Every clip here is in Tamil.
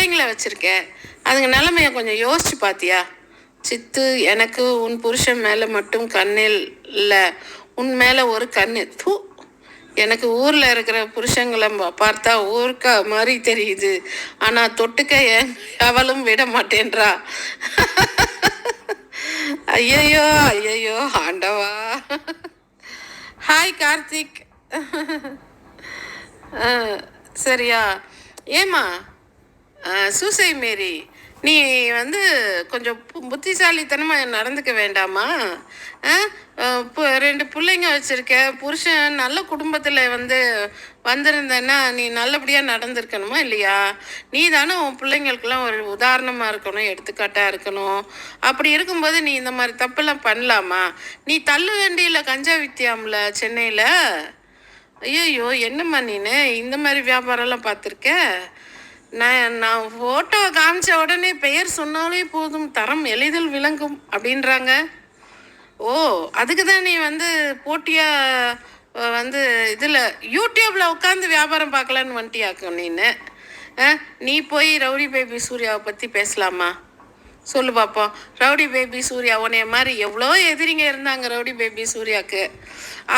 பிள்ளைங்கள வச்சுருக்க. அதுங்க நிலமைய கொஞ்சம் யோசிச்சு பார்த்தியா சித்து எனக்கு உன் புருஷன் மேலே மட்டும் கண்ணில் இல்லை. உன் மேலே ஒரு கண்ணு. தூ. எனக்கு ஊரில் இருக்கிற புருஷங்களை பா- பார்த்தா ஊருக்கா மாதிரி தெரியுது. ஆனால் தொட்டுக்க ஏன் அவளும் விட மாட்டேன்றா. ஐயையோ ஐயையோ ஆண்டவா. ஹாய் கார்த்திக். ஆ, சரியா. ஏம்மா? சூசை மேரி நீ வந்து கொஞ்சம் பு- நடந்துக்க வேண்டாமா? ஆ? ரெண்டு பிள்ளைங்க வச்சுருக்க புருஷன் நல்ல குடும்பத்தில் வந்து வந்திருந்தேன்னா நீ நல்லபடியாக நடந்திருக்கணுமா இல்லையா? நீ தானே உன் பிள்ளைங்களுக்கெல்லாம் ஒரு உதாரணமாக இருக்கணும் எடுத்துக்காட்டாக இருக்கணும். அப்படி இருக்கும்போது நீ இந்த மாதிரி தப்பெல்லாம் பண்ணலாமா? நீ தள்ளு வண்டியில் கஞ்சா வித்தியாம்ல சென்னையில்? ஐயோ என்னம்மா நீனு? இந்த மாதிரி வியாபாரம்லாம் பார்த்துருக்க? நான் நான் ஃபோட்டோ காமிச்ச உடனே பெயர் சொன்னாலே போதும் தரம் எளிதில் விளங்கும் அப்படின்றாங்க. ஓ அதுக்கு தான் நீ வந்து போட்டியாக வந்து இதில் யூடியூப்பில் உட்காந்து வியாபாரம் பார்க்கலான்னு வந்துட்டியாக்கும் நீன்னு ஆ, நீ போய் ரவுடி பேபி சூர்யாவை பற்றி பேசலாமா? சொல்லு பார்ப்போம் ரவுடி பேபி சூர்யா உன்னைய மாதிரி எவ்வளோ எதிரிங்க இருந்தாங்க ரவுடி பேபி சூர்யாவுக்கு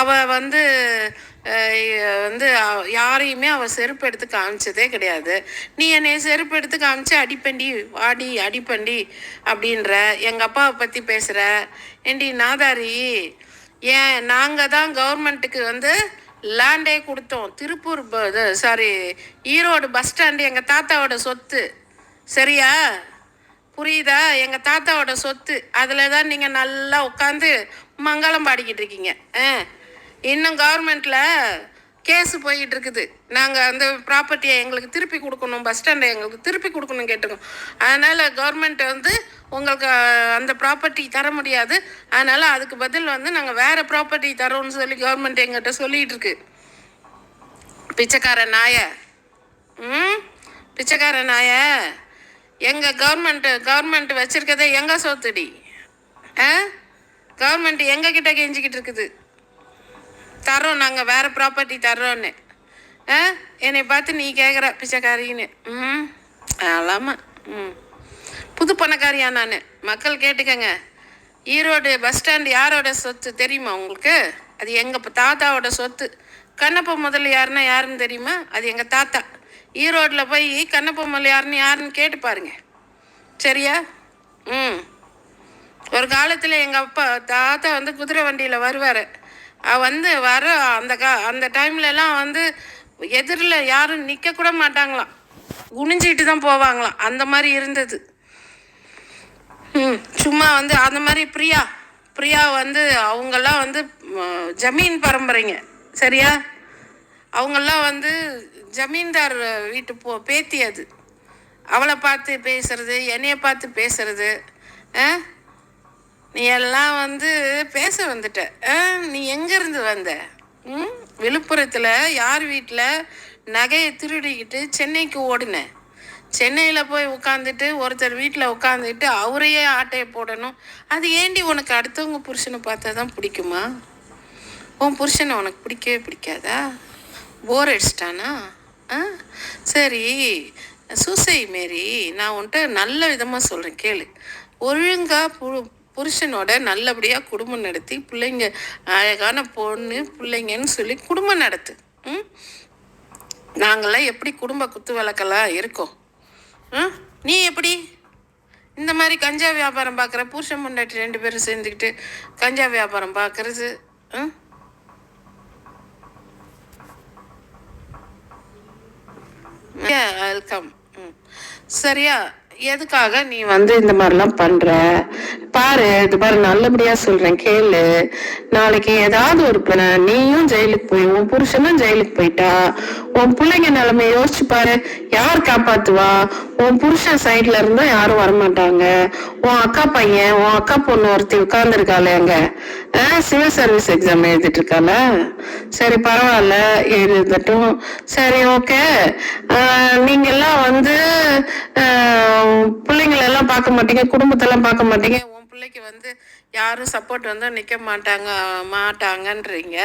அவள் வந்து வந்து யாரையுமே அவள் செருப்பு எடுத்து காமிச்சதே கிடையாது. நீ என்னை செருப்பு எடுத்து காமிச்சு அடிப்பண்டி வாடி அடிப்பண்டி அப்படின்ற எங்கள் அப்பாவை பற்றி பேசுகிற ஏண்டி நாதாரி ஏன் நாங்கள் தான் கவர்மெண்ட்டுக்கு வந்து லேண்டே கொடுத்தோம். Tiruppur sorry Erode bus stand எங்கள் தாத்தாவோட சொத்து. சரியா? புரியுதா? எங்கள் தாத்தாவோட சொத்து. அதில் தான் நீங்கள் நல்லா உட்காந்து மங்களம் பாடிக்கிட்டு இருக்கீங்க ஆ. இன்னும் கவர்மெண்ட்டில் கேஸு போய்கிட்டு இருக்குது நாங்கள் அந்த ப்ராப்பர்ட்டியை எங்களுக்கு திருப்பி கொடுக்கணும் பஸ் ஸ்டாண்டை எங்களுக்கு திருப்பி கொடுக்கணும் கேட்டுக்கோம் அதனால் கவர்மெண்ட் வந்து உங்களுக்கு அந்த ப்ராப்பர்ட்டி தர முடியாது. அதனால் அதுக்கு பதில் வந்து நாங்கள் வேறு ப்ராப்பர்ட்டி தரோம்னு சொல்லி கவர்மெண்ட் எங்கிட்ட சொல்லிகிட்டு இருக்கு பிச்சைக்கார நாய. ம்? பிச்சைக்கார நாயை. எங்கள் கவர்மெண்ட்டு கவர்மெண்ட் வச்சுருக்கதே எங்கே சொத்துடி? ஆ? கவர்மெண்ட் எங்க கெஞ்சிக்கிட்டு இருக்குது? தரோம் நாங்கள் வேறு ப்ராப்பர்ட்டி தர்றோன்னு ஆ? என்னை பார்த்து நீ கேட்குற பிச்சைக்காரின்னு. ம்? ஆலாமா ம். புது பணக்காரியா நான். மக்கள் கேட்டுக்கங்க. ஈரோடு பஸ் ஸ்டாண்ட் யாரோட சொத்து தெரியுமா உங்களுக்கு? அது எங்கள் தாத்தாவோட சொத்து. கண்ணப்ப முதல்ல யாருன்னா யாருன்னு தெரியுமா? அது எங்கள் தாத்தா. ஈரோட்டில் போய் கண்ணப்ப யாருன்னு யாருன்னு கேட்டு பாருங்க. சரியா? ம். ஒரு காலத்தில் எங்கள் அப்பா தாத்தா வந்து குதிரை வண்டியில் வருவார். வந்து வர அந்த கா அந்த டைம்லலாம் வந்து எதிரில் யாரும் நிற்கக்கூட மாட்டாங்களாம். குனிஞ்சிக்கிட்டு தான் போவாங்களாம். அந்த மாதிரி இருந்தது. ம். சும்மா வந்து அந்த மாதிரி பிரியா பிரியா வந்து அவங்கெல்லாம் வந்து ஜமீன் பரம்பரைங்க. சரியா? அவங்கெல்லாம் வந்து ஜமீன்தார் வீட்டு போ பேத்தி அது. அவளை பார்த்து பேசுறது என்னைய பார்த்து பேசுறது ஆ? நீ எல்லாம் வந்து பேச வந்துட்ட. நீ எங்கேருந்து வந்த? ம்? விழுப்புரத்தில் யார் வீட்டில் நகையை திருடிக்கிட்டு சென்னைக்கு ஓடின? சென்னையில் போய் உட்காந்துட்டு ஒருத்தர் வீட்டில் உட்காந்துட்டு அவரையே ஆட்டையை போடணும். அது ஏண்டி உனக்கு அடுத்தவங்க புருஷனை பார்த்தா தான் பிடிக்குமா? உன் புருஷனை உனக்கு பிடிக்கவே பிடிக்காதா? போர் அடிச்சிட்டானா? ஆ? சரி. சூசை மேரி நான் உன்ட்ட நல்ல விதமாக சொல்கிறேன் கேளு. ஒழுங்காக பு புருஷனோட நல்லபடியாக குடும்பம் நடத்தி பிள்ளைங்க அழகான பொண்ணு பிள்ளைங்கன்னு சொல்லி குடும்பம் நடத்து. ம்? நாங்களாம் எப்படி குடும்ப குத்து விளக்கெல்லாம் இருக்கோம்? ஆ? நீ எப்படி? இந்த மாதிரி கஞ்சா வியாபாரம் பார்க்குற புருஷன் முன்னாடி ரெண்டு பேரும் சேர்ந்துக்கிட்டு கஞ்சா வியாபாரம் பார்க்கறது ஆ வெல்கம் சரியா? எதுக்காக நீ வந்து இந்த மாதிரிலாம் பண்ணுற பாரு இது பாரு நல்லபடியா சொல்றேன் கேளு. நாளைக்கு ஏதாவது ஒரு பிள்ளை நீயும் ஜெயிலுக்கு போய் உன் புருஷனும் ஜெயிலுக்கு போயிட்டா உன் பிள்ளைங்க நிலைமை யோசிச்சு பாரு யார் காப்பாத்துவா? உன் புருஷன் சைட்ல இருந்தா யாரும் வரமாட்டாங்க. உன் அக்கா பையன் உன் அக்கா பொண்ணு ஒருத்தி உட்கார்ந்துருக்காளே அங்க. சிவில் சர்வீஸ் எக்ஸாம் எழுதிட்டு இருக்கால சரி பரவாயில்ல எழுதட்டும். சரி ஓகே நீங்க எல்லாம் வந்து பிள்ளைங்களெல்லாம் பார்க்க மாட்டீங்க குடும்பத்தெல்லாம் பார்க்க மாட்டீங்க. பிள்ளைக்கு வந்து யாரும் சப்போர்ட் வந்து நிற்க மாட்டாங்க மாட்டாங்கன்றீங்க.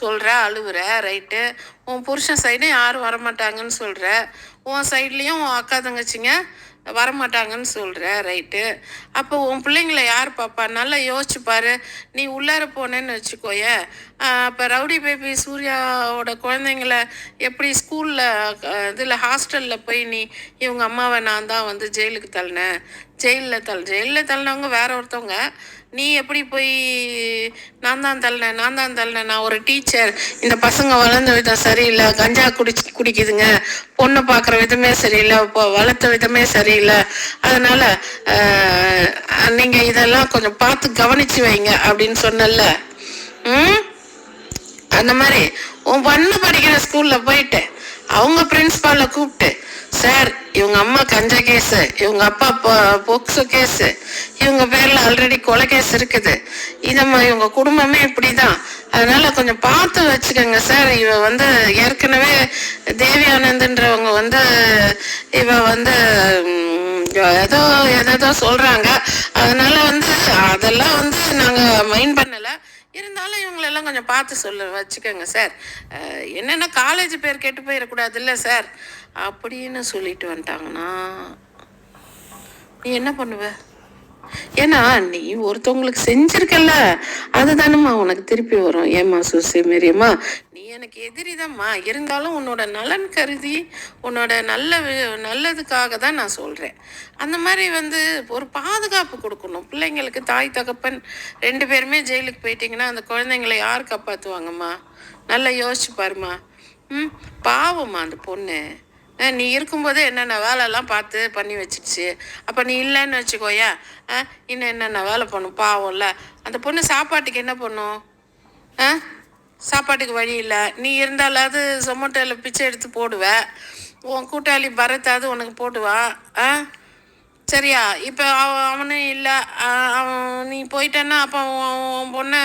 சொல்கிற அழுகுற ரைட்டு உன் புருஷன் சைடும் யாரும் வரமாட்டாங்கன்னு சொல்கிற உன் சைட்லேயும் உன் அக்கா தங்கச்சிங்க வரமாட்டாங்கன்னு சொல்கிற ரைட்டு அப்போ உன் பிள்ளைங்கள யார் பாப்பா? நல்லா யோசிச்சு பாரு. நீ உள்ளார போனேன்னு வச்சுக்கோய. அப்போ ரவுடி பேபி சூர்யாவோட குழந்தைங்கள எப்படி ஸ்கூலில் இதில் ஹாஸ்டலில் போய் நீ இவங்க அம்மாவை நான் தான் வந்து ஜெயிலுக்கு தள்ளினேன். ஜெயிலில் தள் ஜெயிலில் தள்ளினவங்க வேற ஒருத்தவங்க நீ எப்படி போய் நான் தான் தள்ளினேன் நான் தான் தள்ளினேன் நான் ஒரு டீச்சர் இந்த பசங்க வளர்ந்த விதம் சரியில்லை கஞ்சா குடிச்சு குடிக்குதுங்க பொண்ணு பார்க்குற விதமே சரியில்லை இப்போ வளர்த்த விதமே சரியில்லை அதனால் நீங்கள் இதெல்லாம் கொஞ்சம் பார்த்து கவனிச்சு வைங்க அப்படின்னு சொன்னல ம்? அந்த மாதிரி உன் பொண்ணு படிக்கிற ஸ்கூலில் போயிட்டு அவங்க பிரின்ஸ்பாலை கூப்பிட்டு சார் இவங்க அம்மா கஞ்ச கேஸு. இவங்க அப்பா பொக்ஸோ கேஸு. இவங்க பேர்ல ஆல்ரெடி கொலை கேஸ் இருக்குது. இதம்மா இவங்க குடும்பமே இப்படிதான். அதனால கொஞ்சம் பார்த்து வச்சுக்கோங்க சார். இவ வந்து ஏற்கனவே தேவி ஆனந்துன்றவங்க வந்து இவ வந்து ஏதோ ஏதோ சொல்றாங்க. அதனால வந்து அதெல்லாம் வந்து நாங்க மைண்ட் பண்ணல. இருந்தாலும் இவங்களெல்லாம் கொஞ்சம் பார்த்து சொல்ல வச்சுக்கோங்க சார் என்னென்னா என்னென்ன காலேஜ் பேர் கெட்டு போயிடக்கூடாது இல்லை சார் அப்படின்னு சொல்லிட்டு வந்துட்டாங்கன்னா நீ என்ன பண்ணுவ? ஏன்னா நீ ஒருத்தவங்களுக்கு செஞ்சிருக்கல அதுதானம்மா உனக்கு திருப்பி வரும். ஏமா சுசி மேரியம்மா நீ எனக்கு எதிரிதாம்மா. இருந்தாலும் உன்னோட நலன் கருதி உன்னோட நல்ல வி- நல்லதுக்காக தான் நான் சொல்கிறேன் அந்த மாதிரி வந்து ஒரு பாதுகாப்பு கொடுக்கணும். பிள்ளைங்களுக்கு தாய் தகப்பன் ரெண்டு பேருமே ஜெயிலுக்கு போயிட்டீங்கன்னா அந்த குழந்தைங்களை யார் காப்பாற்றுவாங்கம்மா நல்லா யோசிச்சு பாருமா ம் பாவம்மா அந்த பொண்ணு. நீ இருக்கும்போதே என்னென்ன வேலைலாம் பார்த்து பண்ணி வச்சிடுச்சு அப்போ நீ இல்லைன்னு வச்சுக்கோயா? ஆ இன்னும் என்னென்ன வேலை பண்ணும்? பாவம்ல. அந்த பொண்ணு சாப்பாட்டுக்கு என்ன பண்ணும்? ஆ சாப்பாட்டுக்கு வழி இல்லை. நீ இருந்தாலாவது சொமோட்டோவில் பிச்சை எடுத்து போடுவ. உன் கூட்டாளி பரத்தாவது உனக்கு போடுவான் ஆ சரியா? இப்போ அவ அவனும் இல்லை. அவன் நீ போயிட்டேன்னா அப்போ உன் பொண்ணை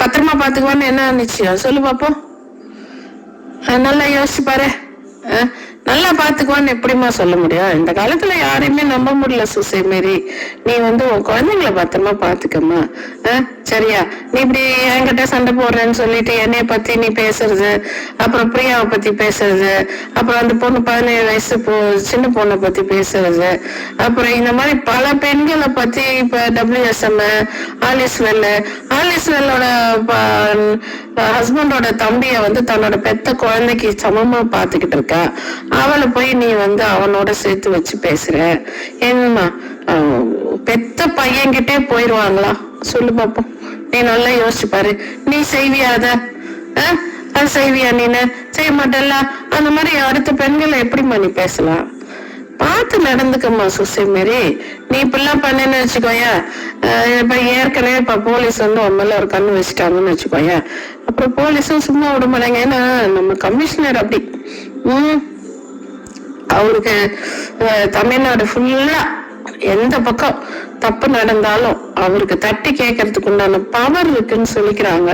பத்திரமா பார்த்துக்குவான்னு என்ன நிச்சயம் சொல்லு பார்ப்போம் நல்லா யோசிச்சு பாரு. நல்லா பாத்துக்குவான்னு எப்படிம்மா சொல்ல முடியும்? இந்த காலத்துல யாரையுமே நம்ப முடியல சுசை மாரி. நீ வந்து உன் குழந்தைங்கள பத்திரமா பாத்துக்கம்மா. சரியா? நீ இப்படி என்கிட்ட சண்டை போடுறேன்னு சொல்லிட்டு என்னைய பத்தி நீ பேசுறது அப்புறம் பிரியாவை பத்தி பேசுறது அப்புறம் அந்த பொண்ணு பதினேழு வயசு போ சின்ன பொண்ணை பத்தி பேசுறது அப்புறம் இந்த மாதிரி பல பெண்களை பத்தி இப்ப டபிள்யூஎஸ்எம் ஆலிஸ் ஆலிஸ்வெல்லோட ஆலிஸ் வெல்லோட ஹஸ்பண்டோட தம்பிய வந்து தன்னோட பெத்த குழந்தைக்கு சமமா பாத்துக்கிட்டு இருக்கா. அவளை போய் நீ வந்து அவனோட சேர்த்து வச்சு பேசுற. என்னம்மா பெத்த பையன்கிட்டே போயிருவாங்களா? சொல்லு பாப்போம் நீ நல்லா யோசிச்சு பாரு. நீ செய்வியா அத? அது செய்வியா நீனு? செய்ய மாட்டல்ல? அந்த மாதிரி அடுத்த பெண்களை எப்படிம்மா நீ பேசலாம்? பார்த்து நடந்துக்கம்மா சுசை மாரி. நீ இப்படிலாம் பண்ணேன்னு வச்சுக்கோயா அஹ் இப்ப ஏற்கனவே இப்ப போலீஸ் வந்து உன் மேலே ஒரு கண்ணு வச்சுட்டாங்கன்னு வச்சுக்கோயா. அப்புறம் போலீஸும் சும்மா விட மாட்டாங்க. ஏன்னா நம்ம கமிஷனர் அப்படி. உம் அவருக்கு தமிழ்நாடு ஃபுல்லா எந்த பக்கம் தப்பு நடந்தாலும் அவருக்கு தட்டி கேட்கறதுக்கு உண்டான பவர் இருக்குன்னு சொல்லிக்கிறாங்க.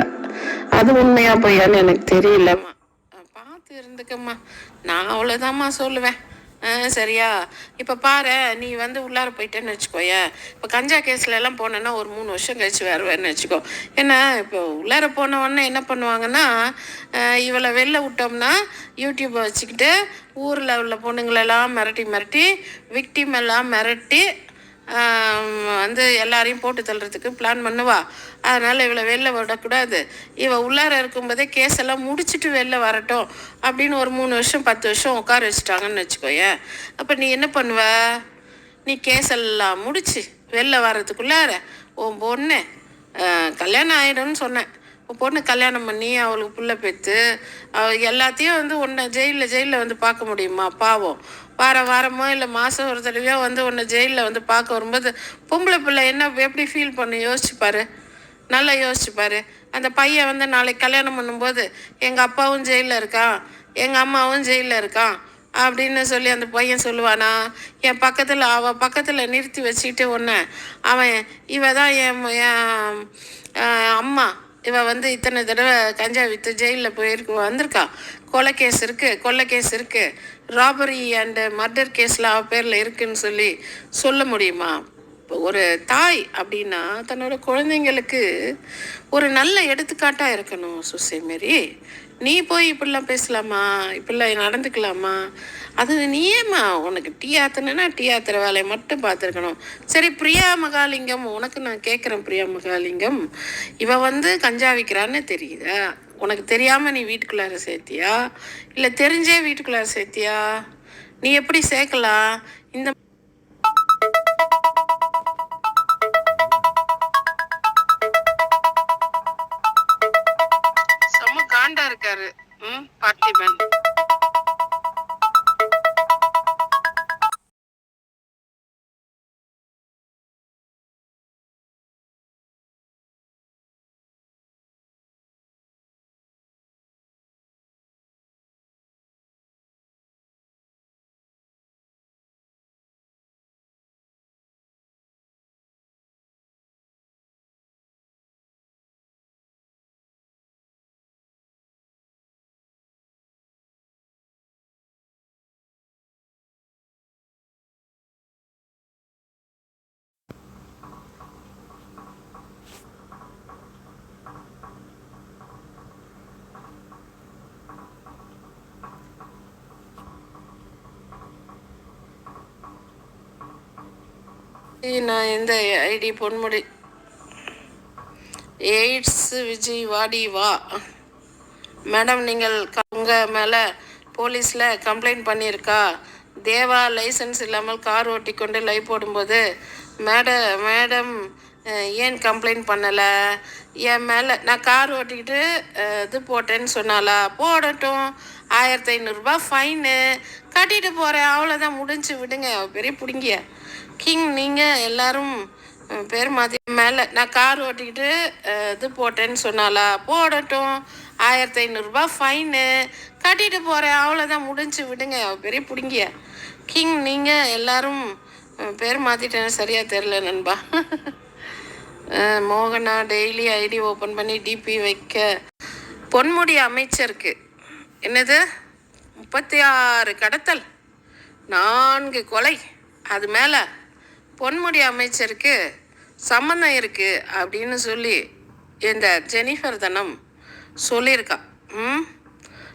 அது உண்மையா பொய்யான்னு எனக்கு தெரியலம்மா. பார்த்து இருந்துக்கம்மா. நான் அவ்வளோதாம்மா சொல்லுவேன். சரியா. இப்போ பாரு நீ வந்து உள்ளார போயிட்டேன்னு வச்சுக்கோய. இப்போ கஞ்சா கேஸில் எல்லாம் போனேன்னா ஒரு மூணு வருஷம் கழிச்சு வருவேன்னு வச்சுக்கோ. ஏன்னா இப்போ உள்ளார போன உடனே என்ன பண்ணுவாங்கன்னா இவளை வெளில விட்டோம்னா யூடியூப்பை வச்சுக்கிட்டு ஊரில் உள்ள பொண்ணுங்களெல்லாம் மிரட்டி மிரட்டி விக்டிம் எல்லாம் மிரட்டி வந்து எல்லாரையும் போட்டு தள்ளுறதுக்கு பிளான் பண்ணுவா. அதனால் இவளை வெளில விடக்கூடாது. இவள் உள்ளார இருக்கும்போதே கேஸ் எல்லாம் முடிச்சுட்டு வெளில வரட்டும் அப்படின்னு ஒரு மூணு வருஷம் பத்து வருஷம் உட்கார வச்சுட்டாங்கன்னு வச்சுக்கோயேன் அப்போ நீ என்ன பண்ணுவ? நீ கேஸ் எல்லாம் முடிச்சு வெளில வர்றதுக்குள்ளார உன் பொண்ணு கல்யாணம் ஆகிடும்னு சொன்னேன். பொண்ணு கல்யாணம் பண்ணி அவளுக்கு புள்ள பெற்று எல்லாத்தையும் வந்து உன்னை ஜெயிலில் ஜெயிலில் வந்து பார்க்க முடியுமா? பாவம். வார வாரமோ இல்லை மாதம் ஒரு தடவையோ வந்து உன்னை ஜெயிலில் வந்து பார்க்க வரும்போது பொம்பளை பிள்ளை என்ன எப்படி ஃபீல் பண்ணு? யோசிச்சுப்பாரு நல்லா யோசிச்சுப்பாரு அந்த பையன் வந்து நாளைக்கு கல்யாணம் பண்ணும்போது எங்கள் அப்பாவும் ஜெயிலில் இருக்கான். எங்கள் அம்மாவும் ஜெயிலில் இருக்கான். அப்படின்னு சொல்லி அந்த பையன் சொல்லுவானா? என் பக்கத்தில் அவள் பக்கத்தில் நிறுத்தி வச்சுக்கிட்டு ஒன்று அவன் இவ தான் என் அம்மா. இவன் வந்து இத்தனை தடவை கஞ்சா விற்று ஜெயிலில் போயிருக்கு வந்திருக்கான் கொலை கேஸ் இருக்குது கொலை கேஸ் இருக்குது ராபரி அண்டு மர்டர் கேஸில் அவள் பேரில் இருக்குன்னு சொல்லி சொல்ல முடியுமா? ஒரு தாய் அப்படின்னா தன்னோட குழந்தைங்களுக்கு ஒரு நல்ல எடுத்துக்காட்டாக இருக்கணும் சுசேமரி நீ போய் இப்படிலாம் பேசலாமா? இப்படிலாம் நடந்துக்கலாமா? அது நீயேம்மா உனக்கு டீ ஆத்தணுன்னா டீ ஆத்துற வேலையை மட்டும் பார்த்துருக்கணும். சரி பிரியா மகாலிங்கம் உனக்கு நான் கேட்குறேன் பிரியா மகாலிங்கம். இவ வந்து கஞ்சா விற்கிறான்னு தெரியுதா? உனக்கு தெரியாமல் நீ வீட்டுக்குள்ளார சேர்த்தியா? இல்லை தெரிஞ்சே வீட்டுக்குள்ளார சேர்த்தியா? நீ எப்படி சேர்க்கலாம்? இந்த ம் நான் இந்த ஐடி பொன்முடி. எய்ட்ஸ் விஜய் வாடி வா. மேடம் நீங்கள் உங்கள் மேலே போலீஸில் கம்ப்ளைண்ட் பண்ணியிருக்கா? தேவா லைசன்ஸ் இல்லாமல் கார் ஓட்டி கொண்டு லைவ் போடும்போது மேட மேடம் ஏன் கம்ப்ளைண்ட் பண்ணலை? என் மேலே நான் கார் ஓட்டிக்கிட்டு இது போட்டேன்னு சொன்னாலா போடட்டும். ஆயிரத்தி ஐநூறுரூபா ஃபைனு கட்டிட்டு போகிறேன் அவ்வளோதான் முடிஞ்சு விடுங்க. பெரிய பிடுங்கிய. கிங் நீங்கள் எல்லாரும் பேர் மாற்றி மேலே நான் கார் ஓட்டிக்கிட்டு இது போட்டேன்னு சொன்னாலா போடட்டும். ஆயிரத்தி ஐநூறுரூபா ஃபைனு. கட்டிட்டு போகிறேன் அவ்வளோதான் முடிஞ்சு விடுங்க. பெரிய பிடுங்கிய. கிங் நீங்கள் எல்லாரும் பேர் மாற்றிட்டேன்னு சரியாக தெரில நண்பா. மோகனா டெய்லி ஐடி ஓப்பன் பண்ணி டிபி வைக்க. பொன்முடி அமைச்சருக்கு. என்னது? முப்பத்தி ஆறு கடத்தல். நான்கு கொலை. அது மேலே. பொன்முடி அமைச்சருக்கு சம்மந்தம் இருக்குது அப்படின்னு சொல்லி இந்த ஜெனிஃபர் தனம் சொல்லியிருக்கா. ம்?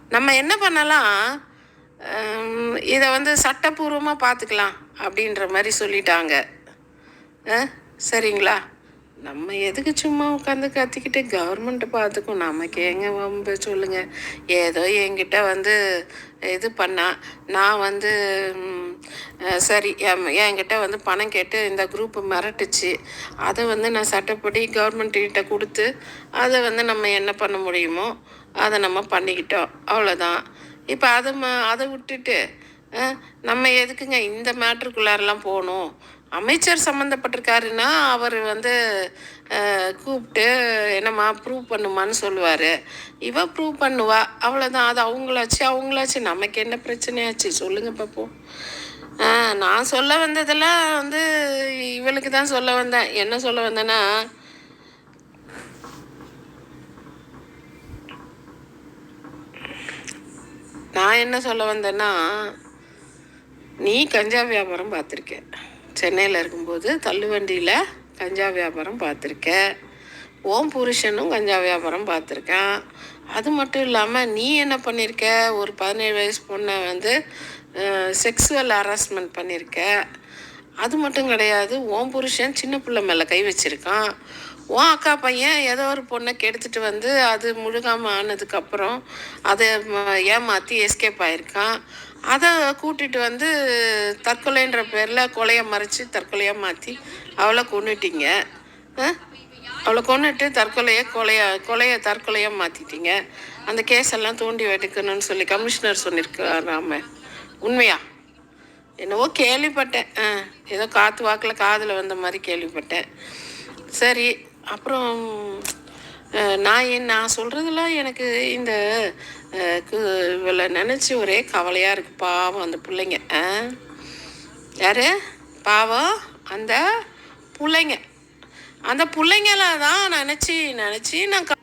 நம்ம என்ன பண்ணலாம்? இதை வந்து சட்டப்பூர்வமாக பார்த்துக்கலாம் அப்படின்ற மாதிரி சொல்லிட்டாங்க. ஆ சரிங்களா? நம்ம எதுக்கு சும்மா உட்காந்து கத்திக்கிட்டு கவர்மெண்ட்டை பார்த்துக்கும் நமக்கு ஏங்க வம்பு சொல்லுங்கள் ஏதோ என்கிட்ட வந்து இது பண்ணா நான் வந்து சரி என் என்கிட்ட வந்து பணம் கேட்டு இந்த குரூப்பு மிரட்டுச்சு. அதை வந்து நான் சட்டப்படி கவர்மெண்ட்டுக்கிட்ட கொடுத்து அதை வந்து நம்ம என்ன பண்ண முடியுமோ அதை நம்ம பண்ணிக்கிட்டோம். அவ்வளோதான் இப்போ அதை ம அதை விட்டுட்டு நம்ம எதுக்குங்க இந்த மேட்ருக்குள்ளாரெல்லாம் போகணும்? அமைச்சர் சம்மந்தப்பட்டிருக்காருன்னா அவர் வந்து கூப்பிட்டு என்னம்மா ப்ரூவ் பண்ணுமான்னு சொல்லுவார். இவ ப்ரூவ் பண்ணுவா. அவ்வளோதான் அது அவங்களாச்சு அவங்களாச்சு. நமக்கு என்ன பிரச்சனையாச்சு? சொல்லுங்கள் பார்ப்போம் நான் சொல்ல வந்ததெல்லாம் வந்து இவளுக்கு தான் சொல்ல வந்தேன். என்ன சொல்ல வந்தேன்னா நான் என்ன சொல்ல வந்தேன்னா நீ கஞ்சா வியாபாரம் பார்த்துருக்கேன் சென்னையில் இருக்கும்போது தள்ளுவண்டியில் கஞ்சா வியாபாரம் பார்த்துருக்கேன். ஓம் புருஷனும் கஞ்சா வியாபாரம் பார்த்துருக்கேன். அது மட்டும் இல்லாமல் நீ என்ன பண்ணியிருக்க ஒரு பதினேழு வயசு பொண்ணை வந்து செக்ஸுவல் ஹராஸ்மெண்ட் பண்ணியிருக்க அது மட்டும் கிடையாது ஓம் புருஷன் சின்ன பிள்ளை மேலே கை வச்சிருக்கான். உன் அக்கா பையன் ஏதோ ஒரு பொண்ணை கெடுத்துட்டு வந்து அது முழுகாமல் ஆனதுக்கப்புறம் அதை ஏமாற்றி எஸ்கேப் ஆயிருக்கான். அதை கூட்டிட்டு வந்து தற்கொலைன்ற பேரில் கொலையை மறைச்சி தற்கொலையாக மாற்றி அவளை கொன்னுட்டீங்க. அவளை கொன்னுட்டு தற்கொலையை கொலையை கொலையை தற்கொலையாக மாற்றிட்டீங்க அந்த கேஸெல்லாம் தூண்டி வெட்டுக்கணும்னு சொல்லி கமிஷனர் சொல்லியிருக்காராம உண்மையா? என்னவோ கேள்விப்பட்டேன். ஆ ஏதோ காற்று வாக்கில் காதில் வந்த மாதிரி கேள்விப்பட்டேன். சரி அப்புறம் நான் என் நான் சொல்கிறதெல்லாம் எனக்கு இந்த இவளை நினச்சி ஒரே கவலையாக இருக்குது பாவம் அந்த பிள்ளைங்க. ஆ யாரு? பாவம் அந்த பிள்ளைங்க. அந்த பிள்ளைங்கள தான் நினச்சி நினச்சி நான் க-